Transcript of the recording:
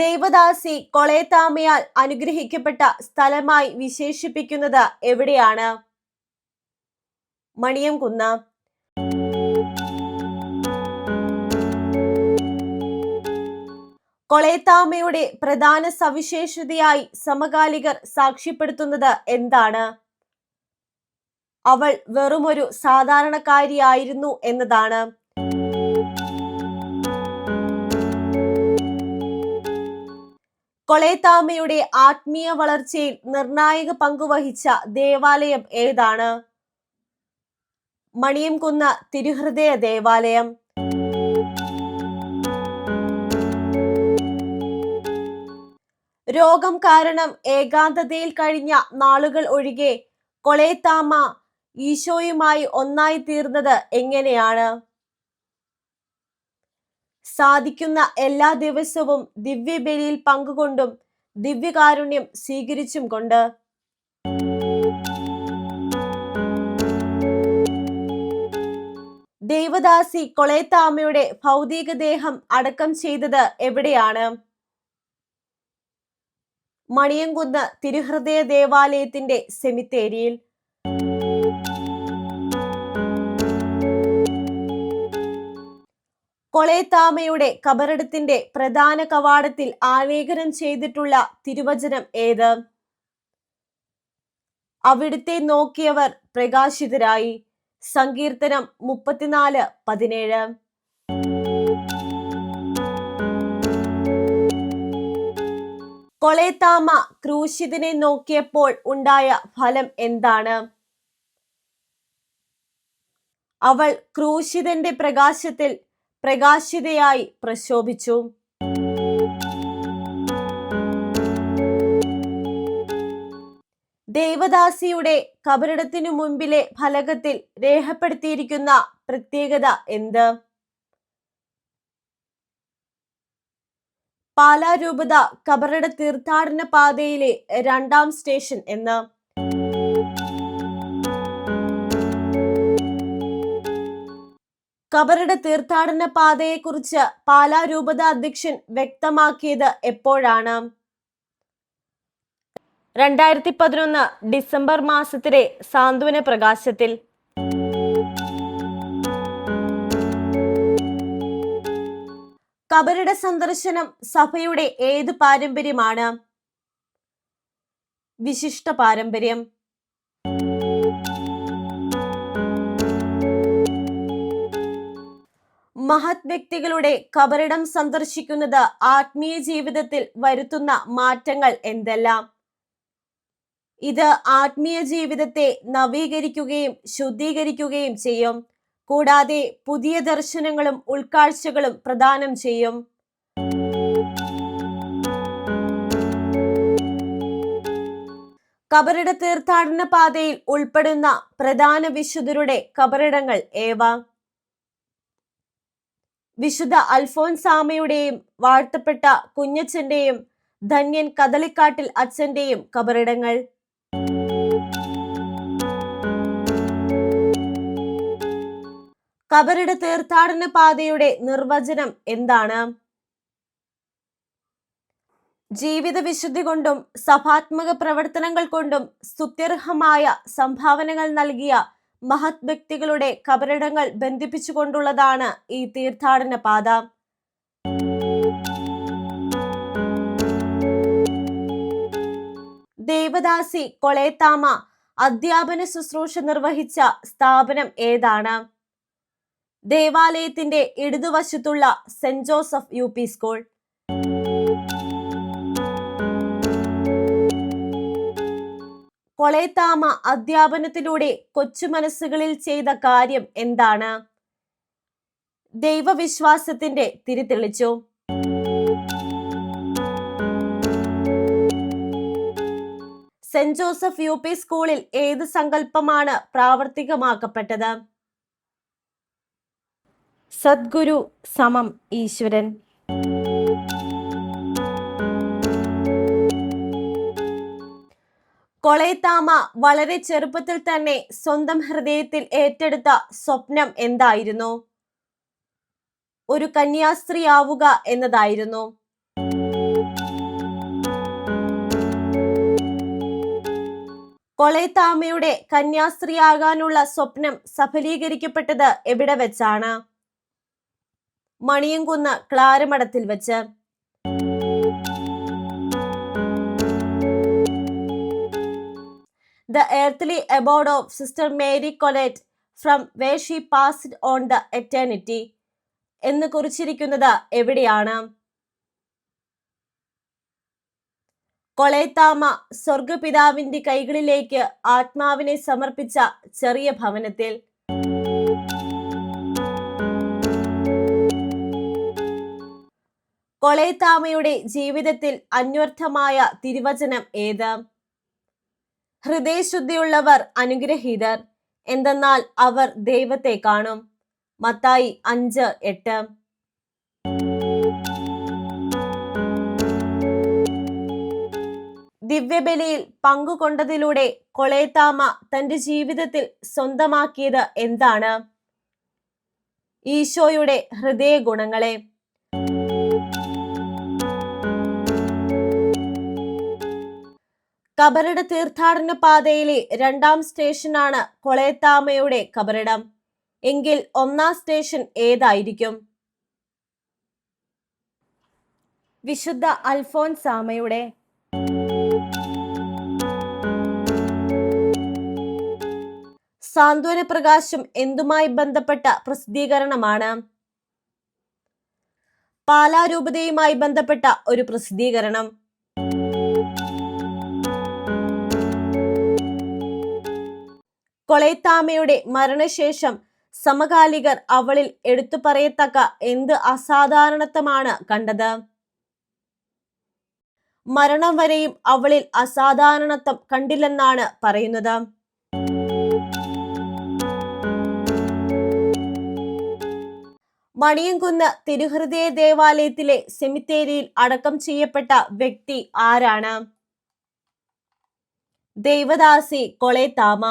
ദേവദാസി കൊളേത്താമയാൽ അനുഗ്രഹിക്കപ്പെട്ട സ്ഥലമായി വിശേഷിപ്പിക്കുന്നത് എവിടെയാണ്? മണിയംകുന്ന്. കൊളേത്താമയുടെ പ്രധാന സവിശേഷതയായി സമകാലികർ സാക്ഷ്യപ്പെടുത്തുന്നത് എന്താണ്? അവൾ വെറുമൊരു സാധാരണക്കാരിയായിരുന്നു എന്നതാണ്. കൊളേത്താമയുടെ ആത്മീയ വളർച്ചയിൽ നിർണായക പങ്കുവഹിച്ച ദേവാലയം ഏതാണ്? മണിയംകുന്ന തിരുഹൃദയ ദേവാലയം. രോഗം കാരണം ഏകാന്തതയിൽ കഴിഞ്ഞ നാളുകൾ ഒഴികെ കൊളേത്താമ ഈശോയുമായി ഒന്നായി തീർന്നത് എങ്ങനെയാണ്? സാധിക്കുന്ന എല്ലാ ദിവസവും ദിവ്യബലിയിൽ പങ്കുകൊണ്ടും ദിവ്യകാരുണ്യം സ്വീകരിച്ചും കൊണ്ട്. ദേവദാസി കൊളേത്താമയുടെ ഭൗതിക ദേഹം അടക്കം ചെയ്തത് എവിടെയാണ്? മണിയംകുന്ന് തിരുഹൃദയ ദേവാലയത്തിന്റെ സെമിത്തേരിയിൽ. കൊളേത്താമയുടെ കബറിടത്തിന്റെ പ്രധാന കവാടത്തിൽ ആലേഖനം ചെയ്തിട്ടുള്ള തിരുവചനം ഏത്? അവിടുത്തെ നോക്കിയവർ പ്രകാശിതരായി. സങ്കീർത്തനം മുപ്പത്തിനാല് പതിനേഴ്. കൊളേത്താമ ക്രൂശിതനെ നോക്കിയപ്പോൾ ഉണ്ടായ ഫലം എന്താണ്? അവൾ ക്രൂശിതന്റെ പ്രകാശത്തിൽ പ്രകാശിതയായി പ്രശോഭിച്ചു. ദേവദാസിയുടെ കബറിടത്തിനു മുൻപിലെ ഫലകത്തിൽ രേഖപ്പെടുത്തിയിരിക്കുന്ന പ്രത്യേകത എന്ത്? പാലാരൂപത കബറിട തീർത്ഥാടന പാതയിലെ രണ്ടാം സ്റ്റേഷൻ എന്ന്. കബറിട തീർത്ഥാടന പാതയെക്കുറിച്ച് പാലാ രൂപത അധ്യക്ഷൻ വ്യക്തമാക്കിയത് എപ്പോഴാണ്? രണ്ടായിരത്തി പതിനൊന്ന് ഡിസംബർ മാസത്തിലെ സാന്ത്വന പ്രകാശത്തിൽ. കബറിട സന്ദർശനം സഭയുടെ ഏത് പാരമ്പര്യമാണ്? വിശിഷ്ട പാരമ്പര്യം. മഹത് വ്യക്തികളുടെ കബറിടം സന്ദർശിക്കുന്നത് ആത്മീയ ജീവിതത്തിൽ വരുത്തുന്ന മാറ്റങ്ങൾ എന്തെല്ലാം? ഇത് ആത്മീയ ജീവിതത്തെ നവീകരിക്കുകയും ശുദ്ധീകരിക്കുകയും ചെയ്യും. കൂടാതെ പുതിയ ദർശനങ്ങളും ഉൾക്കാഴ്ചകളും പ്രദാനം ചെയ്യും. കബറിട തീർത്ഥാടന പാതയിൽ ഉൾപ്പെടുന്ന പ്രധാന വിശുദ്ധരുടെ കബറിടങ്ങൾ ഏവ? വിശുദ്ധ അൽഫോൻസാമയുടെയും വാഴ്ത്തപ്പെട്ട കുഞ്ഞച്ചന്റെയും ധന്യൻ കദളിക്കാട്ടിൽ അച്ഛന്റെയും കബറിടങ്ങൾ. കബറിട തീർത്ഥാടന പാതയുടെ നിർവചനം എന്താണ്? ജീവിത വിശുദ്ധി കൊണ്ടും സഭാത്മക പ്രവർത്തനങ്ങൾ കൊണ്ടും സ്തുത്യർഹമായ സംഭാവനകൾ നൽകിയ മഹത് വ്യക്തികളുടെ കബറിടങ്ങൾ ബന്ധിപ്പിച്ചുകൊണ്ടുള്ളതാണ് ഈ തീർത്ഥാടന പാത. ദേവദാസി കൊളേത്താമ അധ്യാപന ശുശ്രൂഷ നിർവഹിച്ച സ്ഥാപനം ഏതാണ്? ദേവാലയത്തിന്റെ ഇടതുവശത്തുള്ള സെന്റ് ജോസഫ് യു സ്കൂൾ. കൊളേത്താമ അധ്യാപനത്തിലൂടെ കൊച്ചു മനസ്സുകളിൽ ചെയ്ത കാര്യം എന്താണ്? ദൈവവിശ്വാസത്തിന്റെ തിരിതെളിച്ചു? സെന്റ് ജോസഫ് യു പി സ്കൂളിൽ ഏത് സങ്കല്പമാണ് പ്രാവർത്തികമാക്കപ്പെട്ടത്? സദ്ഗുരു സമം ഈശ്വരൻ. കൊളയത്താമ വളരെ ചെറുപ്പത്തിൽ തന്നെ സ്വന്തം ഹൃദയത്തിൽ ഏറ്റെടുത്ത സ്വപ്നം എന്തായിരുന്നു? ഒരു കന്യാസ്ത്രീയാവുക എന്നതായിരുന്നു. കൊളയത്താമയുടെ കന്യാസ്ത്രീയാകാനുള്ള സ്വപ്നം സഫലീകരിക്കപ്പെട്ടത് എവിടെ വെച്ചാണ്? മണിയംകുന്ന് ക്ലാരമഠത്തിൽ വെച്ച്. The earthly abode of sister Mary Colette from where she passed on the eternity എന്ന് കുറിച്ചിരിക്കുന്നത് എവിടെയാണ്? കൊളേത്താമ സ്വർഗപിതാവിന്റെ കൈകളിലേക്ക് ആത്മാവിനെ സമർപ്പിച്ച ചെറിയ ഭവനത്തിൽ. കൊളേത്താമയുടെ ജീവിതത്തിൽ അന്വർത്ഥമായ തിരുവചനം ഏത്? ഹൃദയശുദ്ധിയുള്ളവർ അനുഗ്രഹീതർ. എന്തെന്നാൽ അവർ ദൈവത്തെ കാണും. മത്തായി അഞ്ച് എട്ട്. ദിവ്യബലിയിൽ പങ്കുകൊണ്ടതിലൂടെ കൊളേത്താമ തന്റെ ജീവിതത്തിൽ സ്വന്തമാക്കിയത് എന്താണ്? ഈശോയുടെ ഹൃദയ ഗുണങ്ങളെ കബറിട തീർത്ഥാടന പാതയിലെ രണ്ടാം സ്റ്റേഷനാണ് കൊളേത്താമയുടെ കബറിടം എങ്കിൽ ഒന്നാം സ്റ്റേഷൻ ഏതായിരിക്കും? വിശുദ്ധ അൽഫോൻസാമയുടെ. സാന്ത്വന പ്രകാശം എന്തുമായി ബന്ധപ്പെട്ട പ്രസിദ്ധീകരണമാണ്? പാലാരൂപതയുമായി ബന്ധപ്പെട്ട ഒരു പ്രസിദ്ധീകരണം. കൊളൈത്താമയുടെ മരണശേഷം സമകാലികർ അവളിൽ എടുത്തു പറയത്തക്ക എന്ത് അസാധാരണത്വമാണ് കണ്ടത്? മരണം വരെയും അവളിൽ അസാധാരണത്വം കണ്ടില്ലെന്നാണ് പറയുന്നത്. മണിയംകുന്ന് തിരുഹൃദയ ദേവാലയത്തിലെ സെമിത്തേരിയിൽ അടക്കം ചെയ്യപ്പെട്ട വ്യക്തി ആരാണ്? ദേവദാസി കൊളേത്താമ